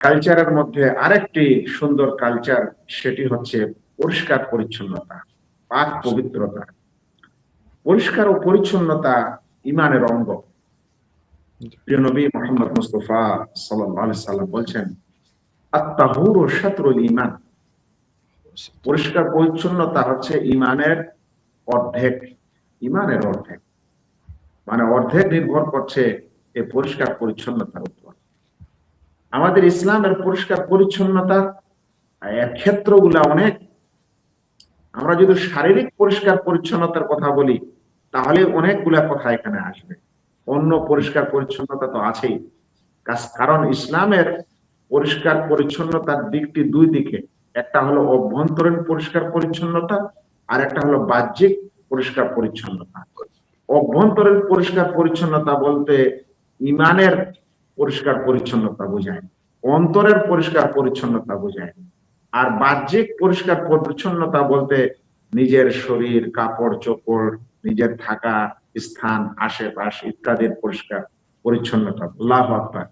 কালচারের মধ্যে আরেকটি সুন্দর কালচার, সেটি হচ্ছে পরিষ্কার পরিচ্ছন্নতা, পাক পবিত্রতা। পরিষ্কার ও পরিচ্ছন্নতা ইমানের অঙ্গ। প্রিয় নবী মোহাম্মদ মুস্তফা সাল্লাল্লাহু সাল্লাম বলছেন আত্মাহুর ও ইমান পরিষ্কার পরিচ্ছন্নতা হচ্ছে ইমানের অর্ধেক ইমানের অর্ধেক। মানে অর্ধেক নির্ভর করছে এই পরিষ্কার পরিচ্ছন্নতার উপর। আমাদের ইসলামের পরিষ্কার পরিচ্ছন্নতা ক্ষেত্রগুলা অনেক। আমরা যদি শারীরিক পরিষ্কার পরিচ্ছন্নতার কথা বলি, তাহলে অনেকগুলা কথা এখানে আসবে। অন্য পরিষ্কার পরিচ্ছন্নতা তো আছেই। কারণ ইসলামের পরিষ্কার পরিচ্ছন্নতার দিকটি দুই দিকে। একটা হলো অভ্যন্তরীণ পরিষ্কার পরিচ্ছন্নতা, আর একটা হলো বাহ্যিক পরিষ্কার পরিচ্ছন্নতা। অভ্যন্তরীণ পরিষ্কার পরিচ্ছন্নতা বলতে ইমানের পরিষ্কার পরিচ্ছন্নতা বোঝায়, অন্তরের পরিষ্কার পরিচ্ছন্নতা বোঝায়। আর বাহ্যিক পরিষ্কার পরিচ্ছন্নতা বলতে নিজের শরীর, কাপড়, চোপড়, নিজের থাকা স্থান, আশেপাশ ইত্যাদির পরিষ্কার পরিচ্ছন্নতা। লাভ আকবার।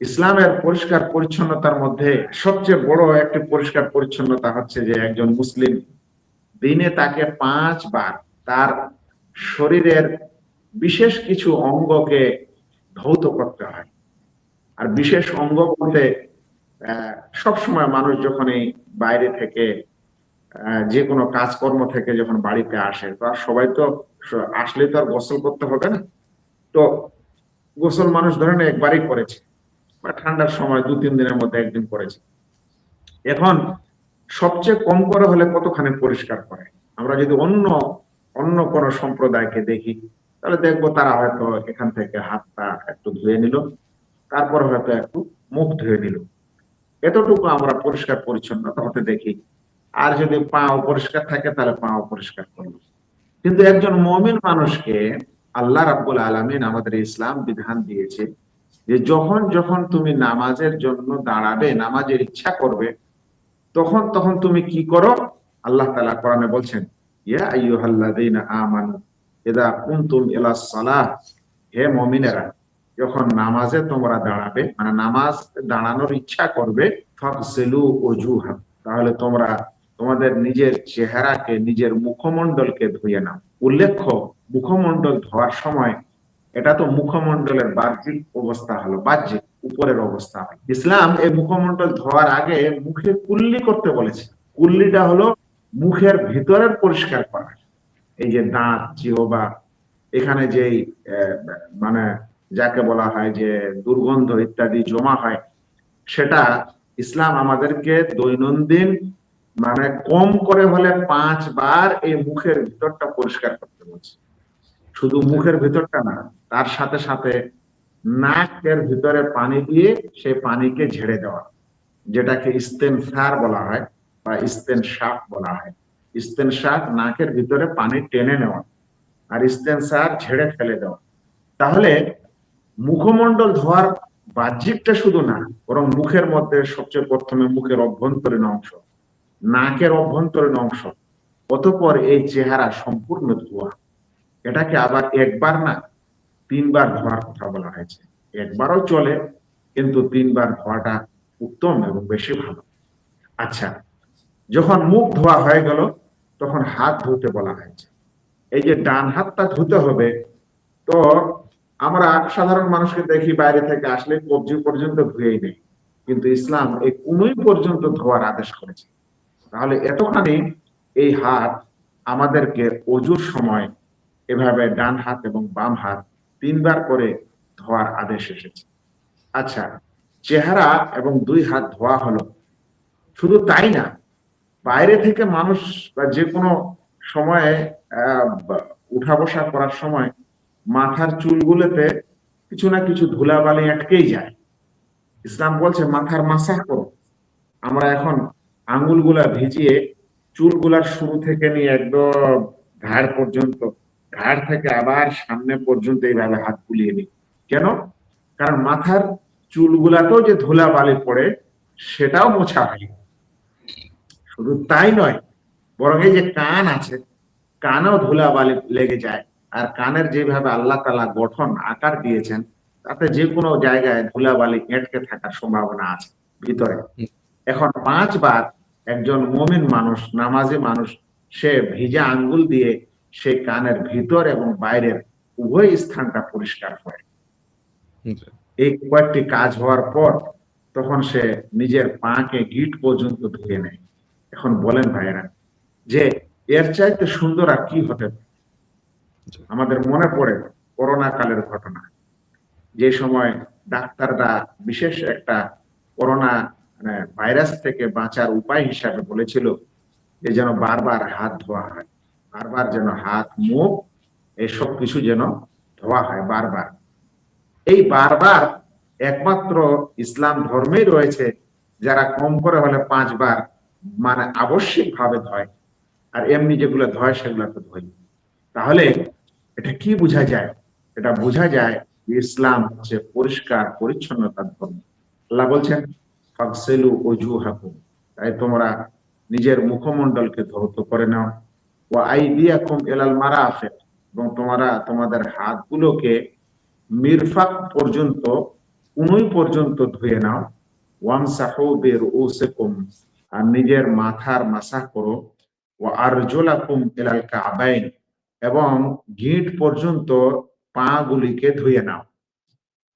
ইসলামের পরিষ্কার পরিচ্ছন্নতার মধ্যে সবচেয়ে বড় একটি পরিষ্কার পরিচ্ছন্নতা হচ্ছে যে একজন মুসলিম দিনে তাকে পাঁচবার তার শরীরের বিশেষ কিছু অঙ্গকে ধৌত করতে হয়। আর বিশেষ অঙ্গ বলতে সবসময় মানুষ যখন এই বাইরে থেকে যে কোনো কাজকর্ম থেকে যখন বাড়িতে আসে তো সবাই তো আসলে তো আর গোসল করতে হবে না। তো গোসল মানুষ ধরেন একবারই করেছে, বা ঠান্ডার সময় দু, তিন দিনের মধ্যে একদিন করেছে। এখন সবচেয়ে কম করে হলে কতখানি পরিষ্কার করে? আমরা যদি অন্য অন্য কোন সম্প্রদায়কে দেখি, তাহলে দেখব তারা হয়তো এখান থেকে হাতটা একটু ধুয়ে নিল। তারপর হয়তো একটু মুখ ধুয়ে নিল। এতটুকু আমরা পরিষ্কার পরিচ্ছন্নতা হতে দেখি। আর যদি পা অপরিষ্কার থাকে, তাহলে পা অপরিষ্কার করল। কিন্তু একজন মমিন মানুষকে আল্লাহ রাব্বুল আলমিন আমাদের ইসলাম বিধান দিয়েছে যে যখন যখন তুমি নামাজের জন্য দাঁড়াবে, নামাজের ইচ্ছা করবে, তখন তখন তুমি কি করো? আল্লাহ তালা কোরআনে বলছেন, ইয়া আইয়ুহাল্লাযীনা আমানু ইদা কুনতুম ইলা সালাহ হে মুমিনেরা যখন নামাজে তোমরা দাঁড়াবে মানে নামাজ দাঁড়ানোর ইচ্ছা করবে ফাকসিলু ওজুহা, তাহলে তোমরা তোমাদের নিজের চেহারাকে, নিজের মুখমণ্ডলকে ধুয়ে নাও। উল্লেখ্য, মুখমণ্ডল ধোয়ার সময় এটা তো মুখমণ্ডলের বাহ্যিক অবস্থা হলো, বাহ্যিক, উপরের অবস্থা ইসলাম এই মুখমণ্ডল ধোয়ার আগে মুখে কুল্লি করতে বলেছে। কুল্লিটা হলো মুখের ভিতরের পরিষ্কার করা। এই যে দাঁত, জিহবা, এখানে যেই মানে যাকে বলা হয় যে দুর্গন্ধ ইত্যাদি জমা হয়, সেটা ইসলাম আমাদেরকে দৈনন্দিন মানে কম করে হলে পাঁচবার এই মুখের ভিতরটা পরিষ্কার করতে বলছে। শুধু মুখের ভিতরটা না, তার সাথে সাথে নাকের ভিতরে পানি দিয়ে সেই পানিকে ঝেড়ে দেওয়া, যেটাকে ইস্তেনফার বলা হয় বা ইস্তেন শাক বলা হয়। ইস্তেন শাক নাকের ভিতরে পানি টেনে নেওয়া আর ইস্তেন সার ঝেড়ে ফেলে দেওয়া। তাহলে মুখমণ্ডল ধোয়ার বাহ্যিকটা শুধু না, বরং মুখের মধ্যে সবচেয়ে প্রথমে মুখের অভ্যন্তরীণ অংশ, নাকের অভ্যন্তরীণ অংশ, অতপর এই চেহারা সম্পূর্ণ ধোয়া। এটাকে আবার একবার না তিনবার ধোয়ার কথা বলা হয়েছে। একবারও চলে, কিন্তু তিনবার ধোয়াটা উত্তম এবং বেশি ভালো। আচ্ছা যখন মুখ ধোয়া হয়ে গেল, তখন হাত ধুতে বলা হয়েছে। এই যে ডান হাতটা ধুতে হবে, তো আমরা সাধারণ মানুষকে দেখি বাইরে থেকে আসলে কবজি পর্যন্ত ধুয়েই নেই। কিন্তু ইসলাম এই কুনুই পর্যন্ত ধোয়ার আদেশ করেছে। তাহলে এতখানি এই হাত আমাদেরকে অজুর সময় এভাবে ডান হাত এবং বাম হাত তিনবার করে ধোয়ার আদেশ এসেছে। আচ্ছা চেহারা এবং দুই হাত ধোয়া হলো। শুধু তাই না, বাইরে থেকে মানুষ বা যে কোনো সময়ে উঠা বসা করার সময় মাথার চুলগুলোতে কিছু না কিছু ধুলাবালি আটকেই যায়। ইসলাম বলছে, মাথার মাসাহ করো। আমরা এখন আঙ্গুলগুলা ভিজিয়ে চুলগুলার শুরু থেকে নিয়ে একদম ঘাড় পর্যন্ত, ঘাড় থেকে আবার সামনে পর্যন্ত এইভাবে হাত বুলিয়ে নিই। কেন? কারণ মাথার চুলগুলাতেও যে ধুলা বালি পড়ে, সেটাও মোছা হয় শুধু তাই নয়, বরং এই যে কান আছে, কানেও ধুলা বালি লেগে যায়। আর কানের যেভাবে আল্লাহ তালা গঠন আকার দিয়েছেন তাতে যে কোনো জায়গায় ধুলা বালি এঁটকে থাকার সম্ভাবনা আছে ভিতরে। এখন পাঁচবার একজন মমিন মানুষ নামাজি মানুষ সে ভিজা আঙ্গুল দিয়ে সে কানের ভিতর এবং বাইরের উভয় স্থানটা পরিষ্কার করে। এই কয়েকটি কাজ হওয়ার পর তখন সে নিজের পাকে গিট পর্যন্ত ধুয়ে নেয়। এখন বলেন ভাইরা যে এর চাইতে সুন্দর আর কি হতে পারে? আমাদের মনে পড়ে করোনা কালের ঘটনা। যে সময় ডাক্তাররা বিশেষ একটা করোনা মানে ভাইরাস থেকে বাঁচার উপায় হিসাবে বলেছিল যে যেন বারবার হাত ধোয়া হয়, বারবার যেন হাত, মুখ এসব কিছু যেন ধোয়া হয় বারবার। এই বারবার একমাত্র ইসলাম ধর্মেই রয়েছে যারা কম করে হলে পাঁচবার মানে আবশ্যিক ভাবে ধয়। আর এমনি যেগুলো ধয় সেগুলো তো ধয়। তাহলে এটা কি বোঝা যায়? এটা বোঝা যায় ইসলাম হচ্ছে পরিষ্কার পরিচ্ছন্নতার ধর্ম। আল্লাহ বলছেন ফাকসেলু অজু হাকুম তাই তোমরা নিজের মুখমণ্ডলকে ধৌত করে নাও। ও আইডিয়াকুম এলাল মারাফেক। এবং তোমরা তোমাদের হাতগুলোকে মিরফাক পর্যন্ত, উনুই পর্যন্ত ধুয়ে নাও। ওয়ামসাহু বিরউসিকুম। আর নিজের মাথার মাসা করো। ও আরজুলাকুম ইলাল কাবাইন। এবং গিঁট পর্যন্ত পা গুলিকে ধুয়ে নাও।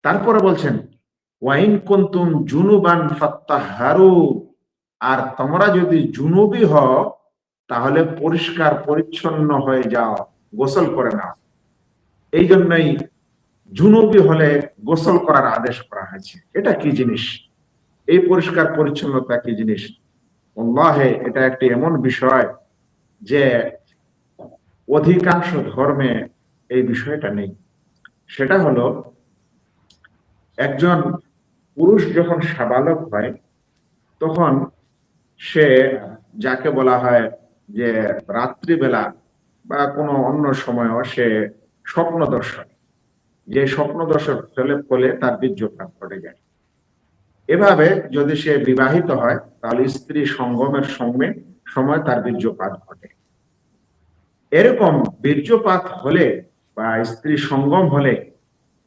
তারপরে বলছেন, ওয়াইন কুনতুম জুনুবান ফাত্তাহারু আর তোমরা যদি জুনুবি হও, তাহলে পরিষ্কার পরিচ্ছন্ন হয়ে যাও, গোসল করে নাও। এই জন্যই জুনুবি হলে গোসল করার আদেশ করা হয়েছে। এটা কি জিনিস? এই পরিষ্কার পরিচ্ছন্নতা কি জিনিস? এটা একটি এমন বিষয় যে অধিকাংশ ধর্মে এই বিষয়টা নেই। সেটা হলো, একজন পুরুষ যখন সাবালক হয়, তখন সে যাকে বলা হয় যে রাত্রিবেলা বা কোনো অন্য সময়ও সে স্বপ্ন দর্শন যে স্বপ্ন দর্শন ফেলে ফলে তার বীর্যপাত ঘটে যায়। এভাবে যদি সে বিবাহিত হয়, তাহলে স্ত্রী সঙ্গমের সঙ্গে সময় তার বীর্যপাত ঘটে। এরকম বীর্যপাত হলে বা স্ত্রী সঙ্গম হলে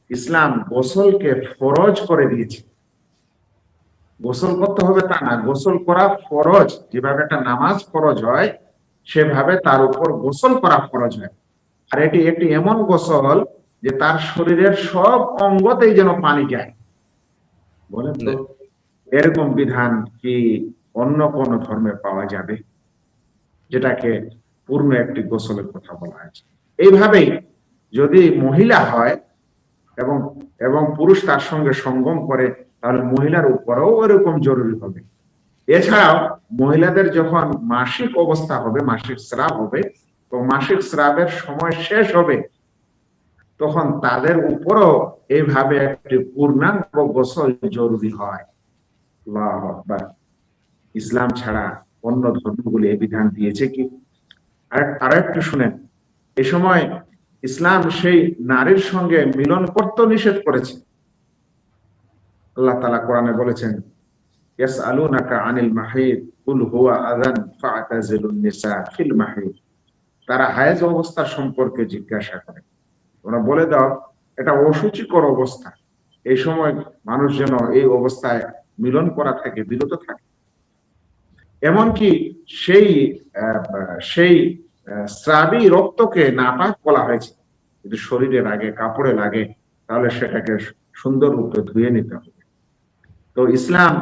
ইসলাম গোসলকে ফরজ করে দিয়েছে। গোসল করতে হবে তা না, গোসল করা ফরজ। যেভাবে একটা নামাজ ফরজ হয়, সেভাবে তার উপর গোসল করা ফরজ হয়। আর এটি একটি এমন গোসল যে তার শরীরের সব অঙ্গতেই যেন পানি যায়। বলেন তো, এরকম বিধান কি অন্য কোন ধর্মে পাওয়া যাবে? যেটাকে পূর্ণ একটি গোসলের কথা বলা হয়েছে। এইভাবেই যদি মহিলা হয় এবং এবং পুরুষ তার সঙ্গে সঙ্গম করে, তাহলে মহিলার উপরেও এরকম জরুরি হবে। এছাড়াও মহিলাদের যখন মাসিক অবস্থা হবে, মাসিক স্রাব হবে তো মাসিক স্রাবের সময় শেষ হবে, তখন তাদের উপরও এইভাবে একটি পূর্ণাঙ্গ গোসল জরুরি হয়। ইসলাম ছাড়া অন্য ধর্মগুলি এই বিধান দিয়েছে কি? আরও একটু শুনেন। এই সময় ইসলাম সেই নারীর সঙ্গে মিলন করতে নিষেধ করেছে। আল্লাহ তালা কোরআনে বলেছেন ইয়াস আনিল মাহিদ কুল হুয়া নিসা ফিল মাহিদ তারা হায়েজ অবস্থা সম্পর্কে জিজ্ঞাসা করে। তোমরা বলে দাও, এটা অসুচিকর অবস্থা। এই সময় মানুষ যেন এই অবস্থায় মিলন করা থেকে বিরত থাকে। এমনকি সেই সেই শ্রাবী রক্তকে নাপাক বলা হয়েছে। যদি শরীরে লাগে, কাপড়ে লাগে, তাহলে সেটাকে সুন্দর রূপে ধুয়ে নিতে হবে। তো ইসলাম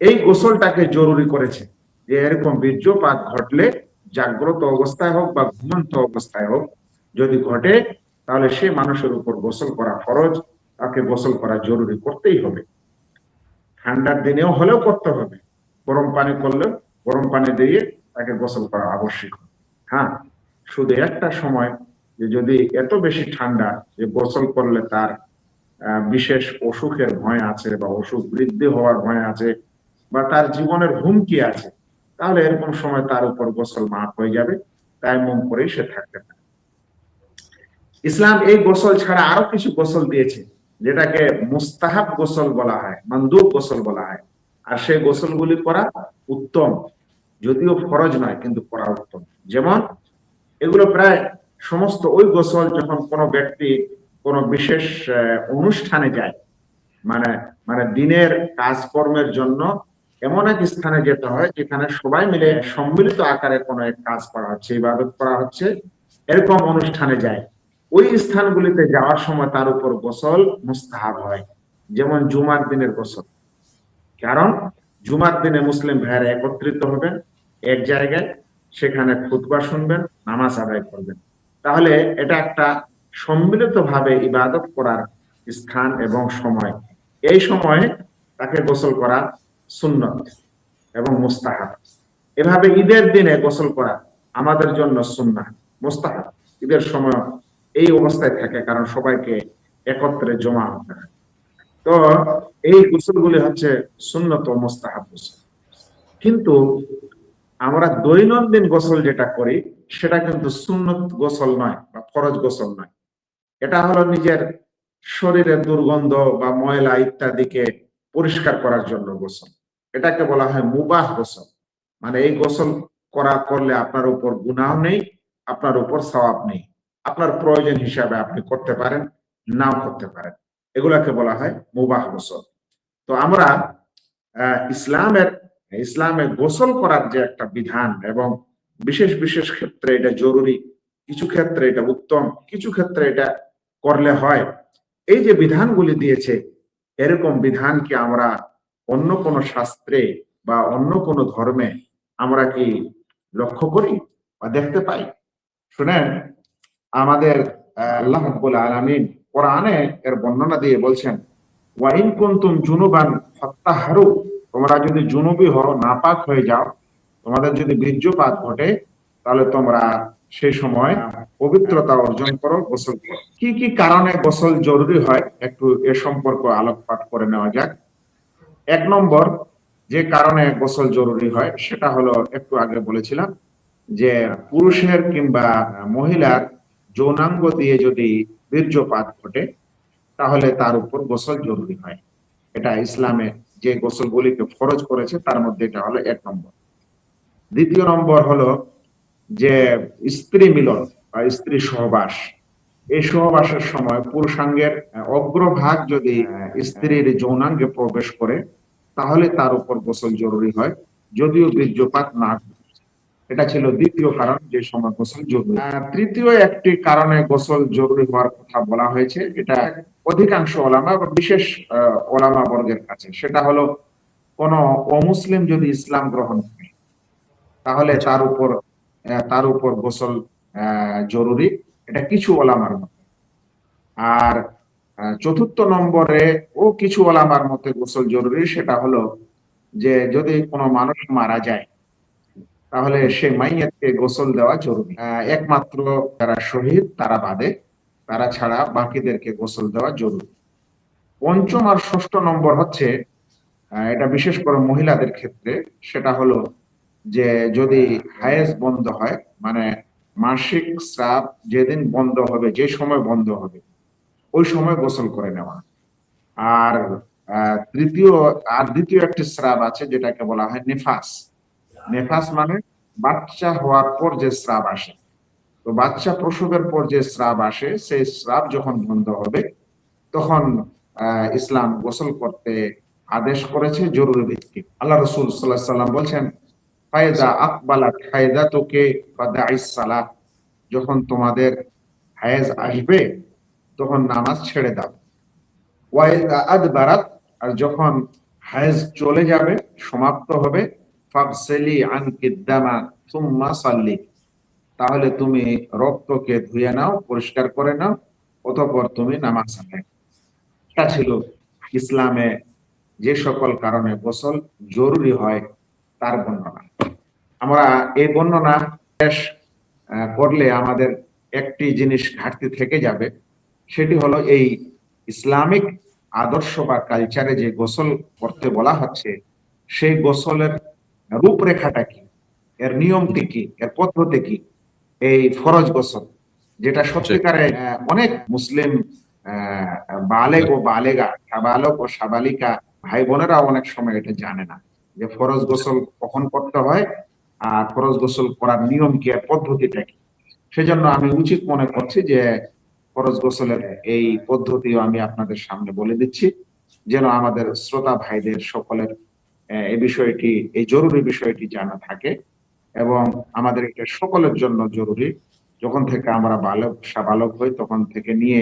এই গোসলটাকে জরুরি করেছে যে এরকম বীর্যপাত ঘটলে, জাগ্রত অবস্থায় হোক বা ঘুমন্ত অবস্থায় হোক, যদি ঘটে, তাহলে সে মানুষের উপর গোসল করা ফরজ, তাকে গোসল করা জরুরি করতেই হবে। ঠান্ডার দিনেও হলেও করতে হবে। গরম পানি করলেও গরম পানি দিয়ে তাকে গোসল করা আবশ্যক। হ্যাঁ? শুধু একটা সময় যে যদি এত বেশি ঠান্ডা যে গোসল করলে তার বিশেষ অসুখের ভয় আছে বা অসুখ বৃদ্ধি হওয়ার ভয় আছে বা তার জীবনের হুমকি আছে, তাহলে এরকম সময় তার উপর গোসল মাফ হয়ে যাবে, তাই মন করেই সে থাকতে পারে। ইসলাম এই গোসল ছাড়া আরও কিছু গোসল দিয়েছে, যেটাকে মুস্তাহাব গোসল বলা হয় মন্দুব গোসল বলা হয়। আর সেই গোসলগুলি করা উত্তম। যদিও ফরজ নয়, কিন্তু করা উত্তম। যেমন, এগুলো প্রায় সমস্ত ওই গোসল যখন কোনো ব্যক্তি কোনো বিশেষ অনুষ্ঠানে যায় মানে মানে দিনের কাজকর্মের জন্য, এমন এক স্থানে যেতে হয় যেখানে সবাই মিলে সম্মিলিত আকারে কোনো এক কাজ করা হচ্ছে, ইবাদত করা হচ্ছে, এরকম অনুষ্ঠানে যায়। ওই স্থানগুলিতে যাওয়ার সময় তার উপর গোসল মুস্তাহাব হয়, যেমন জুমার দিনের গোসল। কারণ জুমার দিনে মুসলিম ভাইয়েরা একত্রিত হবেন, এক জায়গায় সেখানে খুতবা শুনবেন, নামাজ আদায় করবেন। তাহলে এটা একটা সম্মিলিত ভাবে ইবাদত করার স্থান এবং সময়। এই সময়ে তাকে গোসল করা সুন্নত এবং মুস্তাহাব। এভাবে ঈদের দিনে গোসল করা আমাদের জন্য সুন্না মুস্তাহাব। ঈদের সময় এই অবস্থায় থাকে কারণ সবাইকে একত্রে জমা হতে হয়। তো এই গোসলগুলি হচ্ছে সুন্নত মুস্তাহাব গোসল কিন্তু আমরা দৈনন্দিন গোসল যেটা করি, সেটা কিন্তু সুন্নত গোসল নয় বা ফরজ গোসল নয়। এটা হলো নিজের শরীরের দুর্গন্ধ বা ময়লা ইত্যাদিকে পরিষ্কার করার জন্য গোসল। এটাকে বলা হয় মুবাহ গোসল। মানে এই গোসল করা, করলে আপনার উপর গুনাহ নেই, আপনার উপর সওয়াব নেই। আপনার প্রয়োজন হিসাবে আপনি করতে পারেন, নাও করতে পারেন। এগুলাকে বলা হয় মুবাহ গোসল। তো আমরা ইসলামের, ইসলামে গোসল করার যে একটা বিধান এবং বিশেষ বিশেষ ক্ষেত্রে এটা জরুরি, কিছু ক্ষেত্রে এটা উত্তম, কিছু ক্ষেত্রে এটা করলে হয়। এই যে বিধানগুলি দিয়েছে, এরকম বিধান কি আমরা অন্য কোনো শাস্ত্রে বা অন্য কোনো ধর্মে আমরা কি লক্ষ্য করি বা দেখতে পাই? শুনেন, আমাদের আল্লাহ আলামিন কোরআনে এর বর্ণনা দিয়ে বলছেন, ওয়াইন কুনতুম জুনুবান ফাত্তাহারু তোমরা যদি জুনুবি হও, নাপাক হয়ে যাও, তোমাদের যদি বীর্যপাত ঘটে, তাহলে তোমরা সেই সময় পবিত্রতা অর্জন করো, গোসল করো। কি কি কারণে গোসল জরুরি হয়? একটু এ সম্পর্ক আলোকপাত করে নেওয়া যাক। এক নম্বর, যে কারণে গোসল জরুরি হয়, সেটা হলো একটু আগে বলেছিলাম যে পুরুষের কিংবা মহিলার যৌনাঙ্গ দিয়ে যদি বীর্যপাত ঘটে, তাহলে তার উপর গোসল জরুরি হয়। এটা ইসলামে যে গোসলগুলিকে ফরজ করেছে, তার মধ্যে এটা হলো এক নম্বর। দ্বিতীয় নম্বর হলো যে স্ত্রী মিলন বা স্ত্রী সহবাস। এই সহবাসের সময় পুরুষাঙ্গের অগ্রভাগ যদি স্ত্রীর যৌনাঙ্গে প্রবেশ করে, তাহলে তার উপর গোসল জরুরি হয়। যদিও বীর্যপাত না ঘটে। এটা ছিল দ্বিতীয় কারণ যে সময় গোসল জরুরি। তৃতীয় একটি কারণে গোসল জরুরি হওয়ার কথা বলা হয়েছে এটা অধিকাংশ ওলামা বা বিশেষ ওলামা বর্গের কাছে। সেটা হলো কোন অমুসলিম যদি ইসলাম গ্রহণ করে তাহলে তার উপর তার উপর গোসল আহ, জরুরি। এটা কিছু ওলামার মতে। আর চতুর্থ নম্বরে ও কিছু ওলামার মতে গোসল জরুরি সেটা হলো যে যদি কোনো মানুষ মারা যায় তাহলে সে মাইয়াতকে গোসল দেওয়া জরুরি। একমাত্র যারা শহীদ তারা বাদে তারা ছাড়া বাকিদেরকে গোসল দেওয়া জরুরি। পঞ্চম আর ষষ্ঠ নম্বর হচ্ছে এটা বিশেষ করে মহিলাদের ক্ষেত্রে সেটা হলো যে যদি হায়েস বন্ধ হয় মানে মাসিক স্রাব যেদিন বন্ধ হবে যে সময় বন্ধ হবে ওই সময় গোসল করে নেওয়া। আর তৃতীয় আর দ্বিতীয় একটি স্রাব আছে যেটাকে বলা হয় নেফাস। নেফাস মানে বাচ্চা হওয়ার পর যে স্রাব আসে। তো বাচ্চা প্রসবের পর যে স্রাব আসে, সেই স্রাব যখন বন্ধ হবে, তখন ইসলাম গোসল করতে আদেশ করেছে জরুরি ভিত্তিক। আল্লাহ রসুল সাল্লাহ সাল্লাম বলছেন ফায়দা আকবালা ফায়দা তোকে যখন তোমাদের হায়েজ আসবে, তখন নামাজ ছেড়ে দাও। ওয়াইদা আদবারাত, আর যখন হায়েজ চলে যাবে, সমাপ্ত হবে ফাবসেলি সুম্মা সাল্লি। তাহলে তুমি রক্তকে ধুয়ে নাও, পরিষ্কার করে নাও, অতঃপর তুমি নামাজ আদায় এটা ছিল ইসলামে যে সকল কারণে গোসল জরুরি হয়, তার বর্ণনা। আমরা এই বর্ণনা শেষ করলে আমাদের একটি জিনিস ঘাটতি থেকে যাবে, সেটি হলো এই ইসলামিক আদর্শ বা কালচারে যে গোসল করতে বলা হচ্ছে, সেই গোসলের রূপরেখাটা কি? এর নিয়মটি কি? এর পদ্ধতি কি? এই ফরজ গোসল যেটা সত্যিকারে অনেক মুসলিম বালেগ ও বালেগা সাবালক ও সাবালিকা ভাই বোনেরা অনেক সময় এটা জানে না যে ফরজ গোসল কখন করতে হয় আর ফরজ গোসল করার নিয়ম কি আর পদ্ধতিটা কি? সেজন্য আমি উচিত মনে করছি যে ফরজ গোসলের এই পদ্ধতিও আমি আপনাদের সামনে বলে দিচ্ছি যেন আমাদের শ্রোতা ভাইদের সকলের এই বিষয়টি, এই জরুরি বিষয়টি জানা থাকে এবং আমাদের এটা সকলের জন্য জরুরি। যখন থেকে আমরা বালক সাবালক হই, তখন থেকে নিয়ে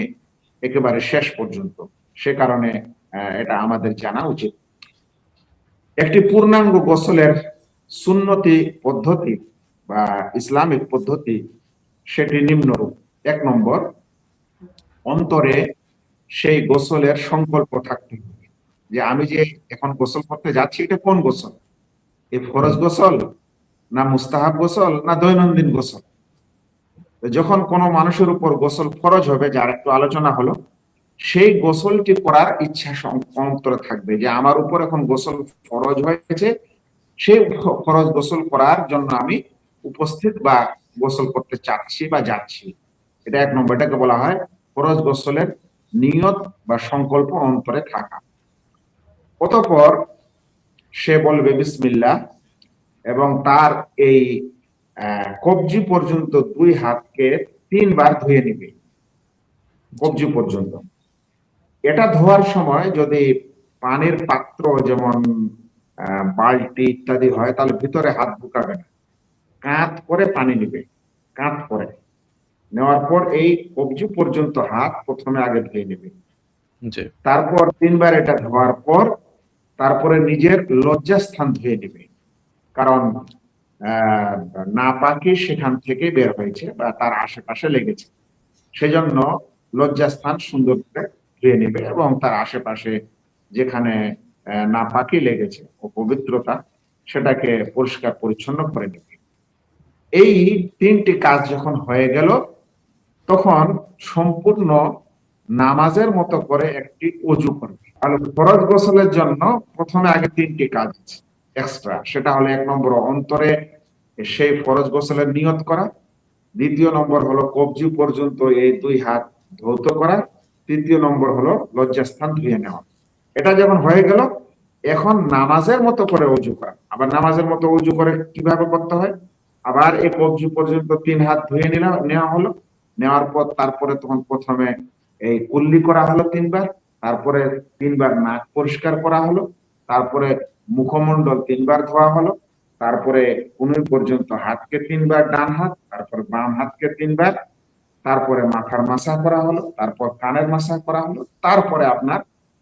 একেবারে শেষ পর্যন্ত। সে কারণে এটা আমাদের জানা উচিত। একটি পূর্ণাঙ্গ গোসলের সুন্নতি পদ্ধতি বা ইসলামিক পদ্ধতি, সেটি নিম্নরূপ এক নম্বর, অন্তরে সেই গোসলের সংকল্প থাকতে হবে। যে আমি যে এখন গোসল করতে যাচ্ছি, এটা কোন গোসল? এই ফরজ গোসল না মুস্তাহাব গোসল না দৈনন্দিন গোসল? যখন কোনো মানুষের উপর গোসল ফরজ হবে, যার একটু আলোচনা হলো, সেই গোসলটি করার ইচ্ছা অন্তরে থাকবে যে আমার উপর এখন গোসল ফরজ হয়েছে, সেই ফরজ গোসল করার জন্য আমি উপস্থিত বা গোসল করতে চাচ্ছি বা যাচ্ছি। এটা এক নম্বর, এটাকে বলা হয় ফরজ গোসলের নিয়ত বা সংকল্প অন্তরে থাকা। অতঃপর সে বলবে বিসমিল্লাহ। এবং তার এই কবজি পর্যন্ত দুই হাতকে তিনবার ধুয়ে নিবে। কবজি পর্যন্ত। এটা ধোয়ার সময় যদি পানির পাত্র যেমন বালতি ইত্যাদি হয় তাহলে ভিতরে হাত ঢুকাবে না। কাঁধ করে পানি নিবে। কাঁধ করে। নেওয়ার পর এই কবজি পর্যন্ত হাত প্রথমে আগে ধুয়ে নেবে। তারপর তিনবার এটা ধোয়ার পর তারপরে নিজের লজ্জাস্থান ধুয়ে নেবে। কারণ আহ, নাপাকি সেখান থেকে বের হয়েছে বা তার আশেপাশে লেগেছে। সেজন্য লজ্জাস্থান সুন্দর করে ধুয়ে নেবে এবং তার আশেপাশে যেখানে আহ, নাপাকি লেগেছে ও পবিত্রতা সেটাকে পরিষ্কার পরিচ্ছন্ন করে নেবে। এই তিনটি কাজ যখন হয়ে গেল তখন সম্পূর্ণ নামাজের মতো করে একটি অজু করবে। ফরজ গোসলের জন্য প্রথমে আগে তিনটি কাজ আছে এক্সট্রা সেটা হলো এক নম্বর অন্তরে সেই ফরজ গোসলের নিয়ত করা। দ্বিতীয় নম্বর হলো কবজি পর্যন্ত এই দুই হাত ধৌত করা। তৃতীয় নম্বর হলো লজ্জাস্থান ধুয়ে নেওয়া। এটা যখন হয়ে গেল, এখন নামাজের মতো করে অজু করা। আবার নামাজের মতো অজু করে কীভাবে করতে হয়? আবার এই কবজি পর্যন্ত তিন হাত ধুয়ে নিলাম, নেওয়া হলো। নেওয়ার পর তারপরে তখন প্রথমে এই কুল্লি করা হলো তিনবার। তারপরে তিনবার নাক পরিষ্কার করা হলো, তারপরে মুখমণ্ডল তিনবার ধোয়া হলো, তারপরে কুনুই পর্যন্ত হাতকে তিনবার ডান হাত, তারপরে বাম হাতকে তিনবার, তারপরে মাথার মাসা করা হলো, তারপর কানের মাসা করা হলো, তারপরে আপনার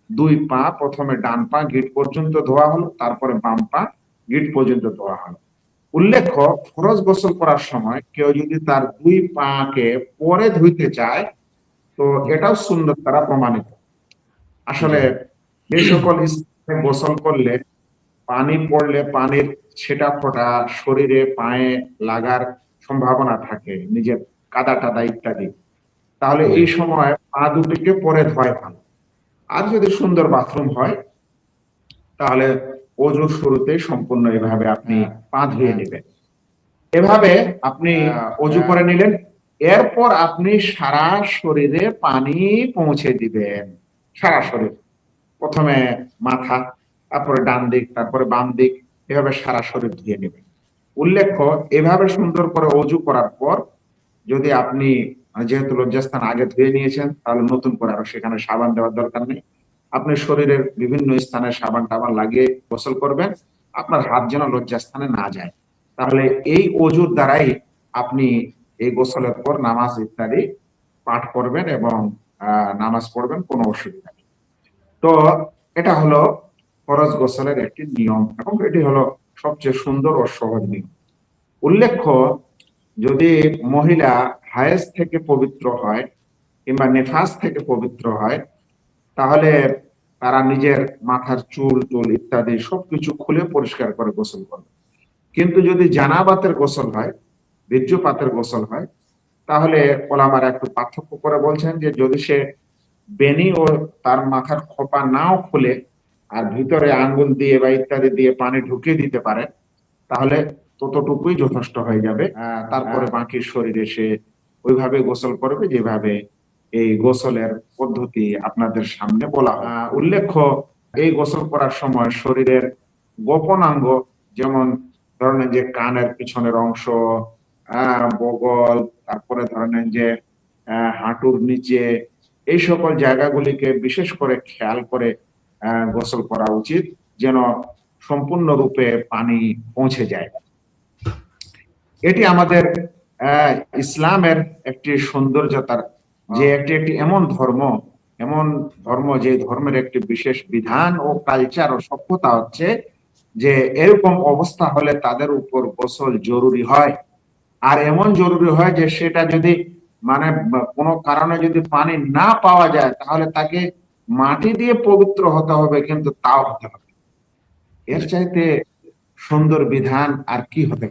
দুই পা প্রথমে ডান পা গিট পর্যন্ত ধোয়া হলো, তারপরে বাম পা গিট পর্যন্ত ধোয়া হলো। উল্লেখ্য, ফরজ গোসল করার সময় কেউ যদি তার দুই পাকে পরে ধুইতে চায়, তো এটাও সুন্দর তারা প্রমাণিত। আসলে যে সকল স্থানে গোসল করলে পানি পড়লে পানির ছেটা ফোটা শরীরে পায়ে লাগার সম্ভাবনা থাকে নিজের কাদা টাদা ইত্যাদি তাহলে এই সময় পা দুটিকে পরে ধোয় ভালো। আর যদি সুন্দর বাথরুম হয় তাহলে অজুর শুরুতে সম্পূর্ণ এভাবে আপনি পা ধুয়ে নেবেন। এভাবে আপনি অজু করে নিলেন এরপর আপনি সারা শরীরে পানি পৌঁছে দিবেন। সারা শরীর প্রথমে মাথা, তারপরে ডান দিক, তারপরে বাম দিক, এভাবে সারা শরীর ধুয়ে নেবেন। উল্লেখ্য, এভাবে সুন্দর করে অজু করার পর যদি আপনি মানে যেহেতু লজ্জাস্থান আগে ধুয়ে নিয়েছেন, তাহলে নতুন করে আরও সেখানে সাবান দেওয়ার দরকার নেই। আপনি শরীরের বিভিন্ন স্থানে সাবান টাবান লাগিয়ে গোসল করবেন, আপনার হাত যেন লজ্জাস্থানে না যায়। তাহলে এই অজুর দ্বারাই আপনি এই গোসলের পর নামাজ ইত্যাদি পাঠ করবেন এবং নামাজ পড়বেন, কোনো অসুবিধা নেই। তো এটা হলো ফরজ গোসলের একটি নিয়ম এবং এটি হলো সবচেয়ে সুন্দর ও সহজ নিয়ম। উল্লেখ্য, যদি মহিলা হায়েস থেকে পবিত্র হয় কিংবা নেফাস থেকে পবিত্র হয়, তাহলে তারা নিজের মাথার চুল টুল ইত্যাদি সবকিছু খুলে পরিষ্কার করে গোসল করবে। কিন্তু যদি জানাবাতের গোসল হয়, বীর্যপাতের গোসল হয় তাহলে ওলামারা একটু পার্থক্য করে বলছেন যে যদি সে বেনি ও তার মাথার খোপা নাও খুলে আর ভিতরে আঙ্গুল দিয়ে বা ইত্যাদি দিয়ে পানি ঢুকিয়ে দিতে পারে তাহলে ততটুকুই যথেষ্ট হয়ে যাবে। তারপরে বাকি শরীরে সে ওইভাবে গোসল করবে যেভাবে এই গোসলের পদ্ধতি আপনাদের সামনে বলা আহ, উল্লেখ্য এই গোসল করার সময় শরীরের গোপনাঙ্গ যেমন ধরেন যে কানের পিছনের অংশ আহ, বগল তারপরে ধরেন যে হাঁটুর নিচে এই সকল জায়গাগুলিকে বিশেষ করে খেয়াল করে গোসল করা উচিত যেন সম্পূর্ণরূপে পানি পৌঁছে যায়। এটি আমাদের ইসলামের একটি সৌন্দর্যতার যে একটি একটি এমন ধর্ম এমন ধর্ম যে ধর্মের একটি বিশেষ বিধান ও কালচার ও সভ্যতা হচ্ছে যে এরকম অবস্থা হলে তাদের উপর গোসল জরুরি হয়। আর এমন জরুরি হয় যে সেটা যদি মানে কোনো কারণে যদি পানি না পাওয়া যায়, তাহলে তাকে মাটি দিয়ে পবিত্র হতে হবে, কিন্তু তাও হতে হবে। এর চাইতে সুন্দর বিধান আর কি হতে